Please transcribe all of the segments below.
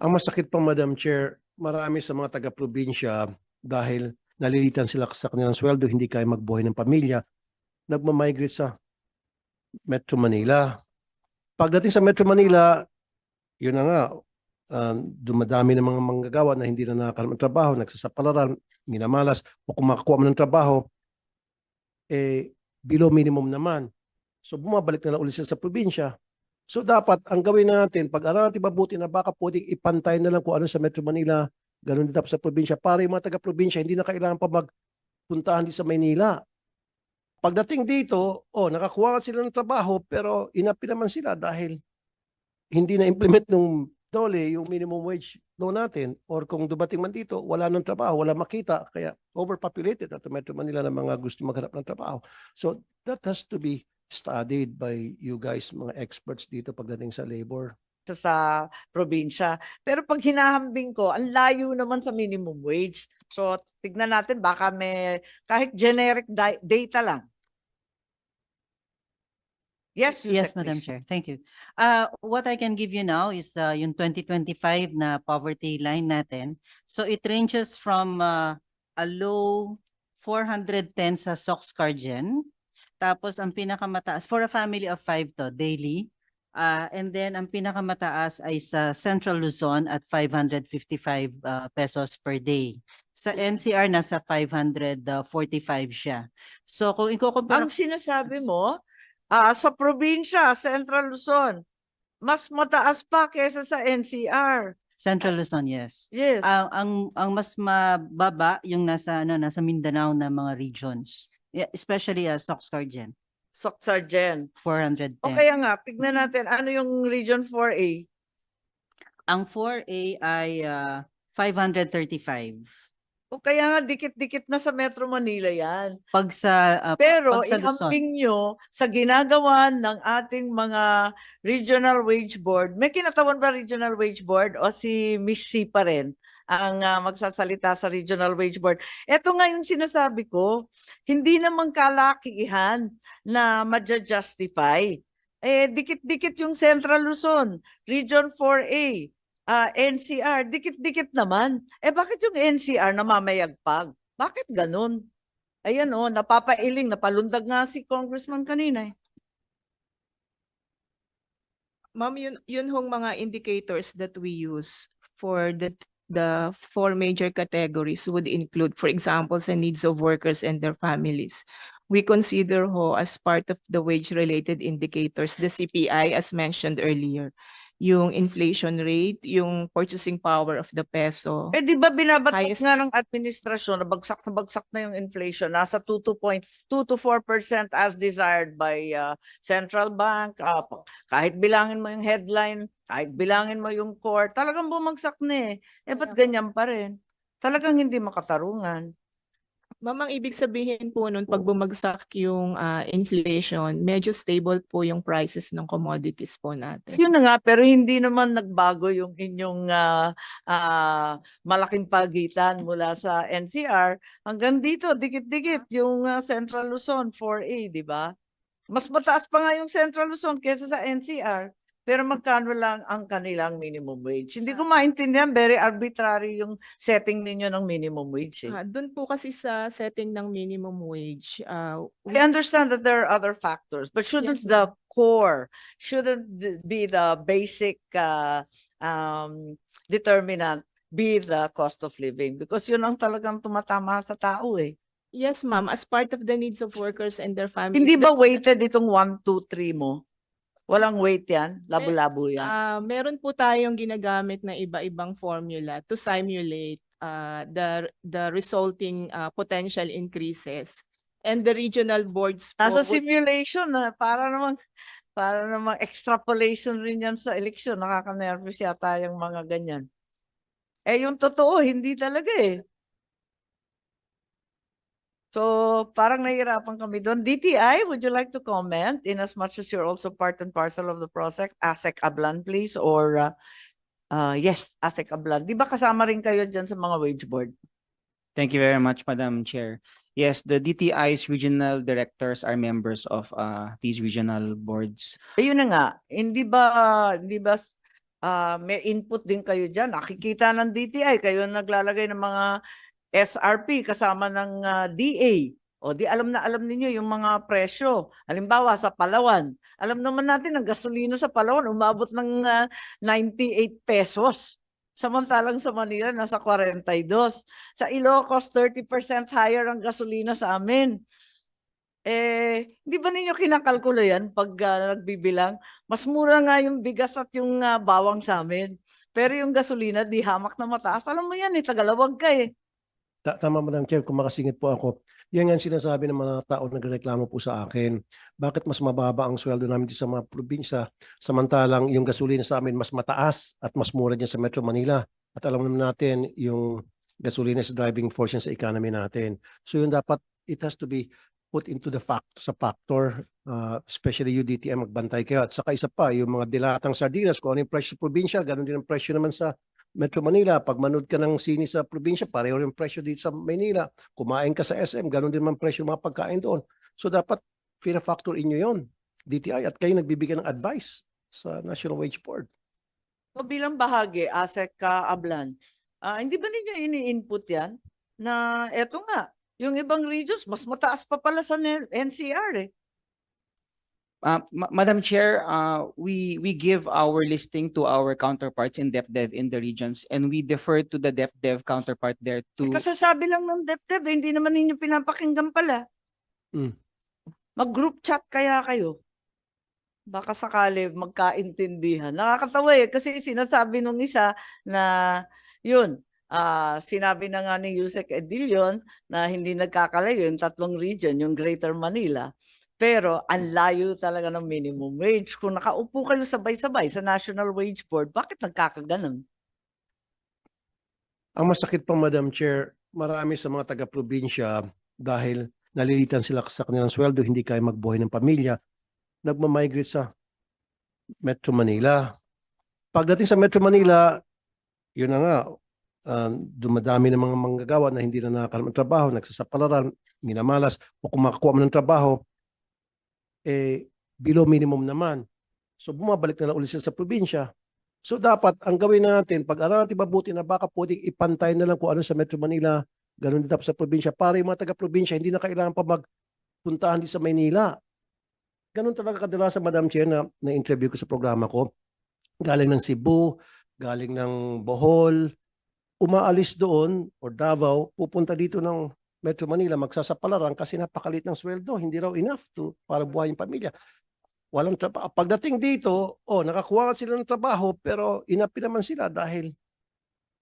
Ang masakit pa, Madam Chair, marami sa mga taga-probinsya dahil nalilitan sila sa kanilang sweldo, hindi kaya magbuhay ng pamilya, nagmamigrate sa Metro Manila. Pagdating sa Metro Manila, yun na nga, um, dumadami ng mga manggagawa na hindi na nakakaroon ng trabaho, nagsasapalaran, minamalas, o kung makakuha mo ng trabaho, eh, below minimum naman. So bumabalik na lang ulit sila sa probinsya. So dapat ang gawin natin, pag-aralan natin mabuti na baka pwedeng ipantay na lang kung ano sa Metro Manila, ganun din dapat sa probinsya, para yung mga taga-probinsya hindi na kailangan pa magpuntahan din sa Maynila. Pagdating dito, oh, nakakuha sila ng trabaho pero inapi naman sila dahil hindi na implement nung dole yung minimum wage law natin or kung dumating man dito, wala nang trabaho, wala makita, kaya overpopulated at Metro Manila ng mga gusto maghanap ng trabaho. So that has to be studied by you guys, mga experts dito pagdating sa labor. sa, sa probinsya. Pero pag hinahambing ko, ang layo naman sa minimum wage. So, tignan natin, baka may, kahit generic di- data lang. Yes, Yes, Yusek, Madam please. Chair. Thank you. Uh, what I can give you now is uh, yung 2025 na poverty line natin. So it ranges from uh, a low 410 sa Soxcargen. Tapos ang pinakamataas, for a family of five to, daily. Uh, and then ang pinakamataas ay sa Central Luzon at 555 uh, pesos per day. Sa NCR, nasa 545 siya. So kung ikukumpara Ang sinasabi mo, ah, sa probinsya, Central Luzon, mas mataas pa kesa sa NCR. Central Luzon, yes. Yes. ang ang ang mas mababa yung nasa ano nasa Mindanao na mga regions. Yeah, especially uh, Soxcargen, Soxargen. 410. O kaya nga, tignan natin, ano yung Region 4A? Ang 4A ay uh, 535. O kaya nga, dikit-dikit na sa Metro Manila yan. Pag sa uh, pa- Pero pag sa Luzon, ihambing nyo sa ginagawa ng ating mga regional wage board. May kinatawan ba regional wage board o si Miss C pa rin ang ah, magsasalita sa regional wage board? Ito nga yung sinasabi ko, hindi naman kalakihan na madja-justify. Eh, dikit-dikit yung Central Luzon, Region 4A, ah, NCR, dikit-dikit naman. Eh, bakit yung NCR namamayagpag? Bakit ganun? Ayan oh, napapailing, napalundag nga si congressman kanina eh. Ma'am, yun, yun hong mga indicators that we use for the, the four major categories would include, for example, the needs of workers and their families. We consider ho as part of the wage-related indicators, the CPI as mentioned earlier, yung inflation rate, yung purchasing power of the peso. Eh di ba binabatok Highest- nga ng administrasyon na bagsak na bagsak na yung inflation, nasa 2 to point 2 to 4% as desired by uh, central bank. pa- kahit bilangin mo yung headline, kahit bilangin mo yung core, talagang bumagsak na eh. Eh ba't ganyan pa rin? Talagang hindi makatarungan. Ma'am, ang ibig sabihin po nun, pag bumagsak yung ah, inflation, medyo stable po yung prices ng commodities po natin. Yun na nga, pero hindi naman nagbago yung inyong ah, ah, malaking pagitan mula sa NCR hanggang dito, dikit-dikit yung ah, Central Luzon 4A, di ba? Mas mataas pa nga yung Central Luzon kaysa sa NCR. Pero magkano lang ang kanilang minimum wage? Hindi ko maintindihan, very arbitrary yung setting ninyo ng minimum wage. Eh. Ah, doon po kasi sa setting ng minimum wage, ah, I understand that there are other factors, but shouldn't Yes, the core, shouldn't th- be the basic uh, um, determinant be the cost of living? Because yun ang talagang tumatama sa tao eh. yes ma'am, as part of the needs of workers and their families. Hindi ba that's- weighted itong 1, 2, 3 mo? Walang weight yan? Labo-labo yan? Ah, meron po tayong ginagamit na iba-ibang formula to simulate ah, the the resulting ah, potential increases. And the regional boards po Nasa simulation na para namang para namang extrapolation rin yan sa eleksyon. Nakaka-nervous yata yung mga ganyan. Eh yung totoo, hindi talaga eh. So, parang nahihirapan kami doon. DTI, would you like to comment in as much as you're also part and parcel of the process? ASEC Ablan, please, or uh, uh, yes, ASEC Ablan. Di ba kasama rin kayo dyan sa mga wage board? Thank you very much, Madam Chair. Yes, the DTI's regional directors are members of uh, these regional boards. Ayun na nga, hindi ba, hindi ba, ah, may input din kayo dyan. Nakikita ng DTI, kayo naglalagay ng mga SRP kasama ng ah, DA. O di alam na alam ninyo yung mga presyo. Halimbawa sa Palawan, alam naman natin ang gasolina sa Palawan umabot ng ah, 98 pesos. Samantalang sa Manila nasa 42. Sa Ilocos 30% higher ang gasolina sa amin. Eh, di ba ninyo kinakalkula yan pag ah, nagbibilang? Mas mura nga yung bigas at yung ah, bawang sa amin. Pero yung gasolina, di hamak na mataas. Alam mo yan, eh, tagalawag ka eh. Ta- Tama, Madam Chair, kung makasingit po ako. Yan ang sinasabi ng mga tao nagreklamo po sa akin. Bakit mas mababa ang sweldo namin sa mga probinsya, samantalang yung gasolina sa amin mas mataas at mas mura dyan sa Metro Manila. At alam naman natin, yung gasolina is driving force sa economy natin. So yun dapat, it has to be put into the fact sa factor, uh, especially UDTM, magbantay kayo. At saka isa pa, yung mga dilatang sardinas, kung ano yung presyo sa probinsya, ganun din ang presyo naman sa Metro Manila, pag manood ka ng sini sa probinsya, pareho rin presyo dito sa Manila. Kumain ka sa SM, ganun din man presyo ng mga pagkain doon. So dapat factor inyo yon DTI at kayo nagbibigay ng advice sa National Wage Board. So bilang bahagi, ASEC ka Ablan, ah, hindi ba ninyo ini-input yan? Na eto nga, yung ibang regions, mas mataas pa pala sa NCR eh. Uh, Ma- Madam Chair, uh, we we give our listing to our counterparts in DepDev in the regions and we defer to the DepDev counterpart there Eh, to Kasasabi lang ng DepDep, eh, hindi naman ninyo pinapakinggan pala. Mm. Mag-group chat kaya kayo. Baka sakali magkaintindihan. Nakakatawa eh, kasi sinasabi nung isa na yun, ah sinabi na nga ni Yusek Edilion na hindi nagkakalayo yung tatlong region, yung Greater Manila. Pero ang layo talaga ng minimum wage. Kung nakaupo kayo sabay-sabay sa National Wage Board, bakit nagkakaganon? Ang masakit pa, Madam Chair, marami sa mga taga-probinsya dahil nalilitan sila sa kanilang sweldo, hindi kaya magbuhay ng pamilya, nagmamigrate sa Metro Manila. Pagdating sa Metro Manila, yun na nga, ah, dumadami ng mga manggagawa na hindi na nakakaroon ng trabaho, nagsasapalaran, minamalas, o kung makakuha man ng trabaho, eh, below minimum naman. So bumabalik na lang ulit sila sa probinsya. So dapat ang gawin natin, pag-aralan natin mabuti na baka pwedeng ipantay na lang kung ano sa Metro Manila, ganun din dapat sa probinsya, para yung mga taga-probinsya hindi na kailangan pa magpuntahan din sa Maynila. Ganun talaga kadalasan, Madam Chair, na na-interview ko sa programa ko. Galing ng Cebu, galing ng Bohol, umaalis doon or Davao, pupunta dito ng Metro Manila, magsasapalaran kasi napakalit ng sweldo, hindi raw enough to para buhayin pamilya. Walang trabaho. Pagdating dito, oh, nakakuha sila ng trabaho pero inapi naman sila dahil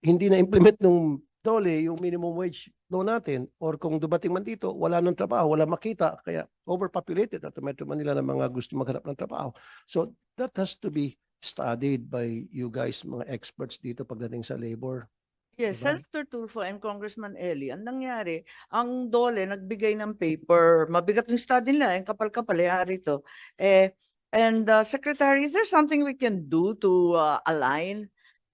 hindi na-implement nung dole yung minimum wage law natin or kung dumating man dito, wala ng trabaho, wala makita, kaya overpopulated at Metro Manila ng mga gusto maghanap ng trabaho. So that has to be studied by you guys, mga experts dito pagdating sa labor. Yes, Diba? Senator Tulfo and Congressman Eli, ang nangyari, ang DOLE nagbigay ng paper, mabigat yung study nila, yung kapal-kapal, eh, ari to. Eh, and uh, Secretary, is there something we can do to uh, align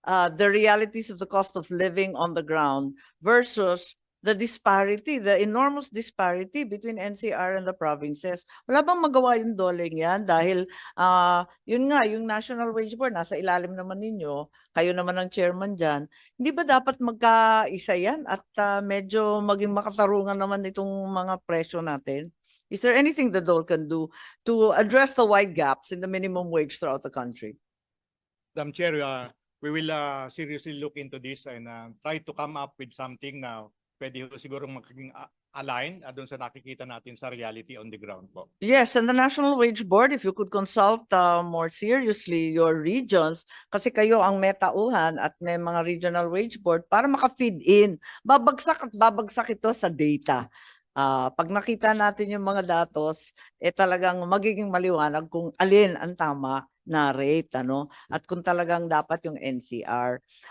uh, the realities of the cost of living on the ground versus the disparity, the enormous disparity between NCR and the provinces? Wala bang magawa yung DOLE yan? Dahil, ah, yun nga, yung National Wage Board, nasa ilalim naman ninyo, kayo naman ang chairman dyan, hindi ba dapat magkaisa yan at ah, medyo maging makatarungan naman itong mga presyo natin? Is there anything the DOLE can do to address the wide gaps in the minimum wage throughout the country? Madam Chair, uh, we will uh, seriously look into this and uh, try to come up with something na pwede ho siguro magiging uh, align uh, doon sa nakikita natin sa reality on the ground po. Yes, and the National Wage Board, if you could consult uh, more seriously your regions, kasi kayo ang metauhan at may mga regional wage board para maka-feed in. Babagsak at babagsak ito sa data. Ah, pag nakita natin yung mga datos, eh talagang magiging maliwanag kung alin ang tama na rate, ano, at kung talagang dapat yung NCR.